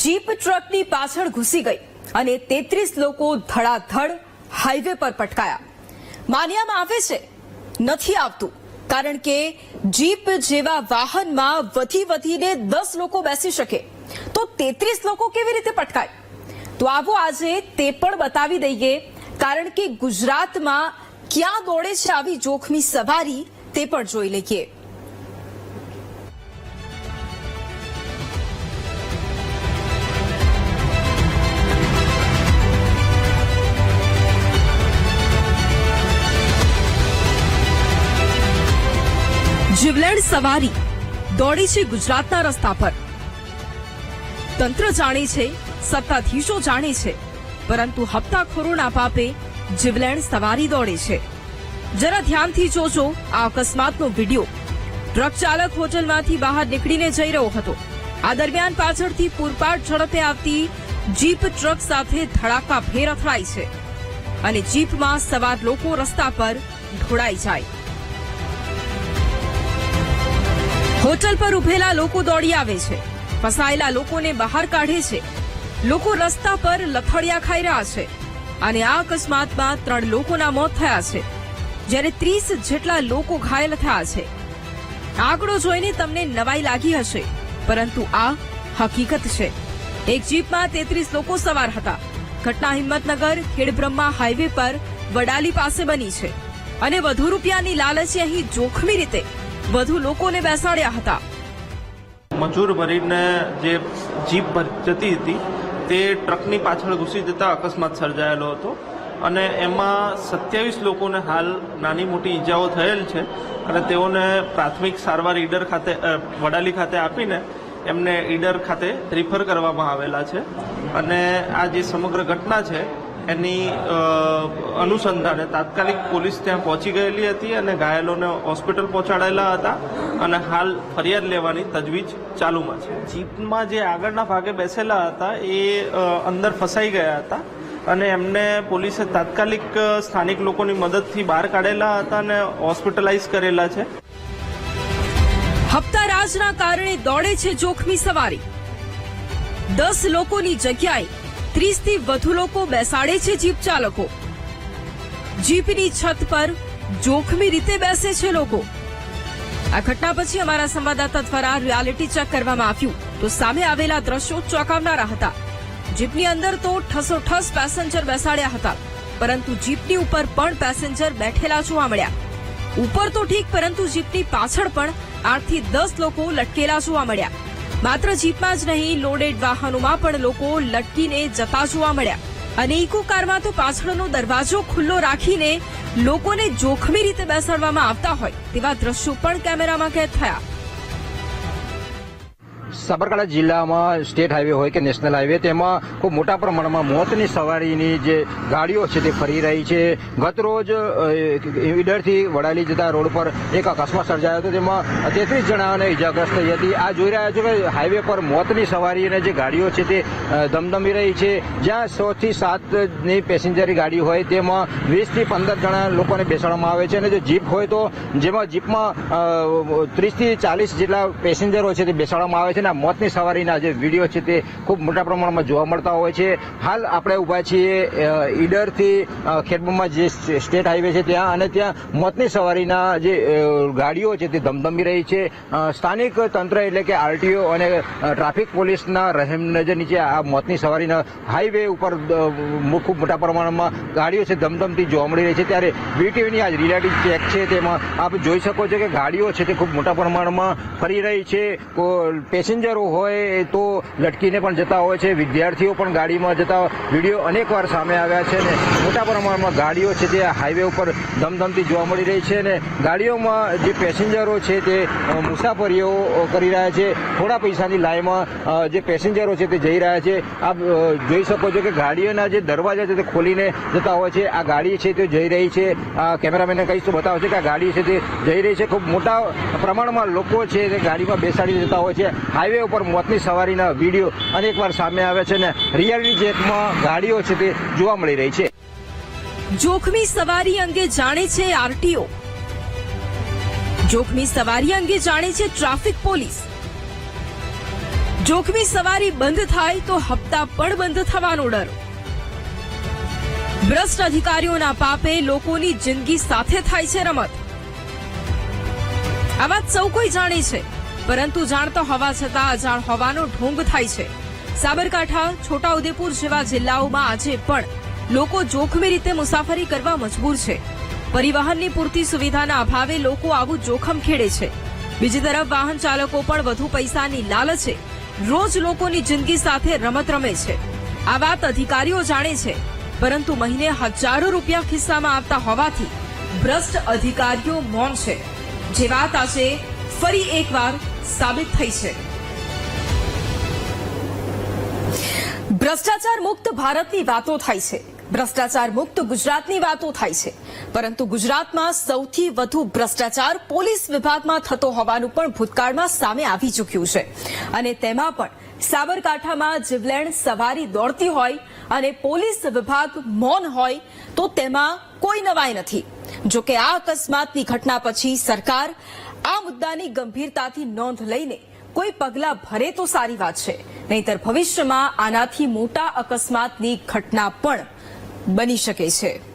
Jeep ટ્રકની પાછળ ઘૂસી ગઈ અને તેત્રીસ લોકો ધડાધડ હાઈવે પર પટકાયા. માન્યામાં આવે છે, નથી આવતું, કારણ કે જીપ જેવા વાહનમાં વધી વધીને દસ લોકો બેસી શકે. તો તેત્રીસ લોકો કેવી રીતે પટકાય? તો આવો આજે તે પણ બતાવી દઈએ, કારણ કે ગુજરાતમાં ક્યાં દોડે છે આવી જોખમી સવારી તે પણ જોઈ લઈએ. જીવલેણ સવારી દોડી છે ગુજરાતના રસ્તા પર. તંત્ર જાણે છે સત્તાધીશો જાણે છે, પરંતુ હપ્તાખોરોના પાપે જીવલેણ સવારી દોડે છે. જરા ધ્યાનથી જોજો, આ અકસ્માતનો વીડિયો. ટ્રક ચાલક હોટલમાંથી બહાર નીકળીને જઈ રહ્યો હતો. આ દરમિયાન પાછળથી પૂરપાટ ઝડપે આવતી જીપ ટ્રક સાથે ધડાકા ફેર અથડાય છે અને જીપમાં સવાર લોકો રસ્તા પર ઢોળાઈ જાય. હોટલ પર ઉભેલા લોકો દોડી આવે છે. ફસાયેલા લોકોને બહાર કાઢે છે. લોકો રસ્તા પર લથડિયા ખાઈ રહ્યા છે અને આ અકસ્માતમાં ત્રણ લોકોના મોત થયા છે. જ્યારે ત્રીસ જેટલા લોકો ઘાયલ થયા છે. આંકડો જોઈને તમને નવાઈ લાગી હશે, પરંતુ આ હકીકત છે. એક જીપમાં તેત્રીસ લોકો સવાર હતા. ઘટના હિંમતનગર, ખેડબ્રહ્મા હાઈવે પર વડાલી પાસે બની છે. અને વધુ રૂપિયાની લાલચે અહીં જોખમી રીતે વધુ લોકોને બેસાડ્યા હતા. મજૂર ભરીને જે જીપ જતી હતી, તે ટ્રકની પાછળ ઘૂસી જતા અકસ્માત સર્જાયેલો હતો અને એમાં સત્યાવીસ લોકોને હાલ નાની મોટી ઈજાઓ થયેલ છે અને તેઓને પ્રાથમિક સારવાર ઈડર ખાતે વડાલી ખાતે આપીને એમને ઈડર ખાતે રિફર કરવામાં આવેલા છે. અને આ જે સમગ્ર ઘટના છે એની અનુસંધાને તાત્કાલિક પોલીસ ત્યાં પહોંચી ગયેલી હતી અને ઘાયલોને હોસ્પિટલ પહોંચાડેલા હતા અને હાલ ફરિયાદ લેવાની તજવીજ ચાલુમાં છે. જીપમાં જે આગળના ભાગે બેસેલા હતા એ અંદર ફસાઈ ગયા હતા અને એમને પોલીસે તાત્કાલિક સ્થાનિક લોકોની મદદથી બહાર કાઢેલા હતા અને હોસ્પિટલાઇઝ કરેલા છે. હપ્તા રાજના કારણે દોડે છે જોખમી સવારી. દસ લોકોની જગ્યાએ ત્રીસથી વધુ લોકો બેસાડે છે જીપ ચાલકો. જીપની છત પર જોખમી રીતે બેસે છે લોકો. આ ઘટના પછી અમારા સંવાદદાતા દ્વારા રિયાલિટી ચેક કરવામાં આવ્યું. તો સામે આવેલા દ્રશ્યો ચોંકાવનારા હતા. જીપની અંદર તો ઠસોઠસ પેસેન્જર બેસાડ્યા હતા. પરંતુ જીપની ઉપર પણ પેસેન્જર બેઠેલા જોવા મળ્યા. ઉપર તો ઠીક, પરંતુ જીપની પાછળ પણ આઠથી દસ લોકો લટકેલા જોવા મળ્યા. માત્ર જીપમાં જ નહીં, લોડેડ વાહનોમાં પણ લોકો લટકીને જતા જોવા મળ્યા. અને ઇકો કારમાં તો પાછળનો દરવાજો ખુલ્લો રાખીને લોકોને જોખમી રીતે બેસાડવામાં આવતા હોય, તેવા દ્રશ્યો પણ કેમેરામાં કેદ થયા. સાબરકાંઠા જિલ્લામાં સ્ટેટ હાઈવે હોય કે નેશનલ હાઈવે, તેમાં ખૂબ મોટા પ્રમાણમાં મોતની સવારીની જે ગાડીઓ છે તે ફરી રહી છે. ગત રોજ ઈડરથી વડાલી જતા રોડ પર એક અકસ્માત સર્જાયો હતો. તેમાં તેત્રીસ જણાને ઇજાગ્રસ્ત થઈ હતી. આ જોઈ રહ્યા છો કે હાઈવે પર મોતની સવારી અને જે ગાડીઓ છે તે ધમધમી રહી છે. જ્યાં સો થી સાતની પેસેન્જરી ગાડી હોય, તેમાં વીસથી પંદર જણા લોકોને બેસાડવામાં આવે છે. અને જો જીપ હોય તો, જેમાં જીપમાં ત્રીસથી ચાલીસ જેટલા પેસેન્જરો છે તે બેસાડવામાં આવે છે. અને મોતની સવારીના જે વીડિયો છે તે ખૂબ મોટા પ્રમાણમાં જોવા મળતા હોય છે. હાલ આપણે ઊભા છીએ ઈડરથી ખેડબમાં જે સ્ટેટ હાઈવે છે ત્યાં અને ત્યાં મોતની સવારીના જે ગાડીઓ છે તે ધમધમી રહી છે. સ્થાનિક તંત્ર એટલે કે આરટીઓ અને ટ્રાફિક પોલીસના રહેમ નજર નીચે આ મોતની સવારીના હાઈવે ઉપર ખૂબ મોટા પ્રમાણમાં ગાડીઓ છે ધમધમતી જોવા મળી રહી છે. ત્યારે વીટીવીની આજ રિયાલિટી ચેક છે તેમાં આપ જોઈ શકો છો કે ગાડીઓ છે તે ખૂબ મોટા પ્રમાણમાં ફરી રહી છે. કો- પેસેન્જરો હોય તો લટકીને પણ જતા હોય છે. વિદ્યાર્થીઓ પણ ગાડીમાં જતા વીડિયો અનેકવાર સામે આવ્યા છે ને મોટા પ્રમાણમાં ગાડીઓ છે તે હાઈવે ઉપર ધમધમતી જોવા મળી રહી છે ને ગાડીઓમાં જે પેસેન્જરો છે તે મુસાફરીઓ કરી રહ્યા છે. થોડા પૈસાની લાઈનમાં જે પેસેન્જરો છે તે જઈ રહ્યા છે. આપ જોઈ શકો છો કે ગાડીઓના જે દરવાજા છે તે ખોલીને જતા હોય છે. આ ગાડી છે તે જઈ રહી છે. આ કેમેરામેનને કહીશ તો બતાવશે કે આ ગાડી છે તે જઈ રહી છે. ખૂબ મોટા પ્રમાણમાં લોકો છે તે ગાડીમાં બેસાડી જતા હોય છે. હાઈવે ઉપર મોતની સવારીના વીડિયો અનેકવાર સામે આવે છે ને રિયાલિટી ચેકમાં ગાડીઓ છે તે જોવા મળી રહી છે. જોખમી સવારી અંગે જાણે છે આરટીઓ. જોખમી સવારી અંગે જાણે છે ટ્રાફિક પોલીસ. જોખમી સવારી બંધ થાય તો હપ્તા પણ બંધ થવાનો ડર. ભ્રષ્ટ અધિકારીઓના પાપે લોકોની જિંદગી સાથે થાય છે રમત. આ વાત સૌ કોઈ જાણે છે. પરંતુ જાણતો હોવા છતાં અજાણ હોવાનો ઢોંગ થાય છે. સાબરકાંઠા, છોટાઉદેપુર જેવા જિલ્લાઓમાં આજે પણ લોકો જોખમી રીતે મુસાફરી કરવા મજબૂર છે. પરિવહનની પૂરતી સુવિધાના અભાવે લોકો આવું જોખમ ખેડે છે. બીજી તરફ વાહન ચાલકો પણ વધુ પૈસાની લાલચે રોજ લોકોની જિંદગી સાથે રમત રમે છે. આ વાત અધિકારીઓ જાણે છે. પરંતુ મહિને હજારો રૂપિયા ખિસ્સામાં આવતા હોવાથી ભ્રષ્ટ અધિકારીઓ મૌન છે. જે વાત આજે ફરી એકવાર સાબિત થઈ છે. ભ્રષ્ટાચાર મુક્ત ભારતની વાતો થાય છે. ભ્રષ્ટાચાર મુક્ત ગુજરાતની વાતો થાય છે. પરંતુ ગુજરાતમાં સૌથી વધુ ભ્રષ્ટાચાર પોલીસ વિભાગમાં થતો હોવાનું પણ ભૂતકાળમાં સામે આવી ચૂક્યું છે. અને તેમાં પણ સાબરકાંઠામાં જીવલેણ સવારી દોડતી હોય અને પોલીસ વિભાગ મૌન હોય તો તેમાં કોઈ નવાઈ નથી. જોકે આ અકસ્માતની ઘટના પછી સરકાર આ મુદ્દાની ગંભીરતાથી નોંધ લઈને કોઈ પગલા ભરે તો સારી વાત છે. નહીતર ભવિષ્યમાં આનાથી મોટા અકસ્માતની ઘટના પણ બની શકે છે.